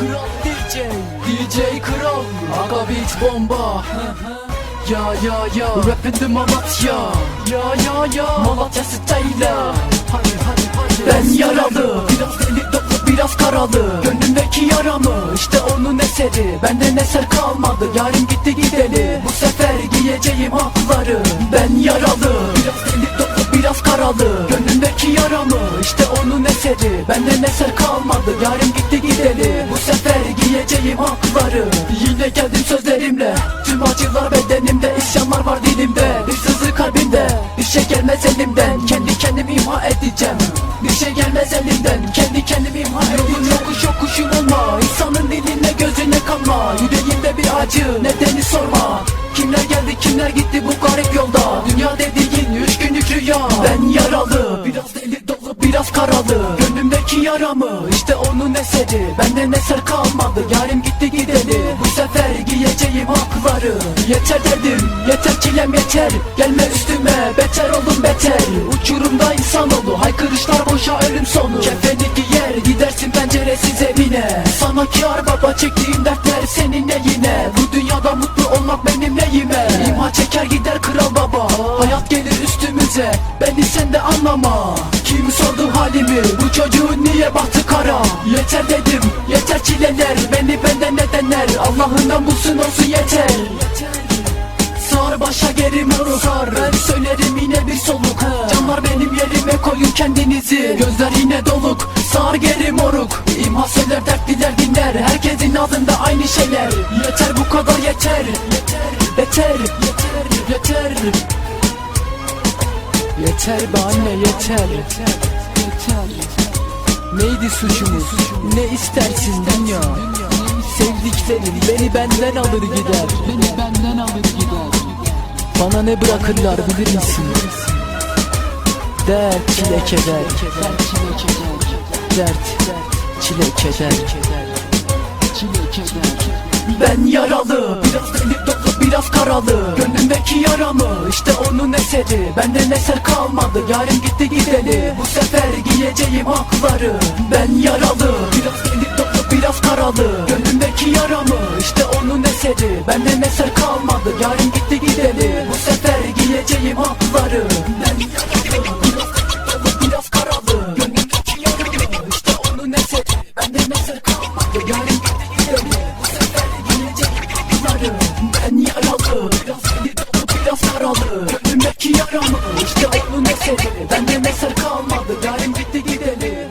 Kral DJ DJ Kral. Aga beat bomba. Ya ya ya. Rappin de Malatya. Ya ya ya. Malatya style. Hadi hadi hadi. Ben yaralı. Biraz deli dolu biraz karalı. Gönlümdeki yaramı. İşte onun eseri. Benden eser kalmadı. Yarın gitti gideli. Bu sefer giyeceğim hakları. Ben yaralı. Biraz deli dolu biraz karalı. Gönlümdeki yaramı onun eseri Benden eser kalmadı Yarın gitti gideli. Bu sefer giyeceğim hakları Yine geldim sözlerimle. Tüm acılar bedenimde isyanlar var dilimde. Bir sızı kalbimde Bir şey gelmez elimden. Kendi kendimi imha edeceğim. Bir şey gelmez elimden Kendi kendimi imha edeceğim. Yokuş yokuşun olma İnsanın diline gözüne kanma. Yüreğimde bir acı nedeni sorma. Kimler geldi kimler gitti bu garip yolda? Dünya dediğin üç günlük rüya. Ben yaralı Biraz deli biraz karalı Gönlümdeki yaramı işte onun eseri. Benden eser kalmadı Yarım gitti gideli. Bu sefer giyeceğim hakları. Yeter dedim yeter çilem yeter. Gelme üstüme beter oldum beter. Uçurumda insanoğlu haykırışlar boşa ölüm sonu. Kefeni giyer gidersin penceresiz evine Sana kâr baba çektiğim dertler seninle yine Bu dünyada mutlu olmak benim neyime? İmha çeker gider kral baba Hayat gelir üstümüze. Beni sen de anlama halimi bu çocuğun niye bahtı kara? Yeter dedim yeter çileler Beni benden nedenler Allah'ından bulsun olsun yeter. Sar başa geri moruk ben söylerim yine bir soluk. Canlar benim yerime koyun kendinizi. Gözler yine doluk. Sar geri moruk. İmha söyler dertliler dinler. Herkesin ağzında aynı şeyler. Yeter bu kadar yeter. Yeter Yeter Yeter. Yeter be anne yeter Neydi suçumuz? Ne istersin dünya? Sevdiklerim beni benden alır gider. Beni benden alır gider. Bana ne bırakırlar bilir misin? Dert, çile, keder. Dert çile keder. Çile, keder. Ben yaralı. Biraz dolu biraz karalı Gönlümdeki yaramı işte onun eseri. Benden eser kalmadı yarın gitti gideli. Bu sefer giyeceğim hakları Ben yaralı. Biraz deli dolu biraz karalı Gönlümdeki yaramı işte onun eseri. Benden eser kalmadı yarın gitti gideli karalı Gönlümdeki yaramı işte onun eseri Benden eser kalmadı. Yarın gitti gideli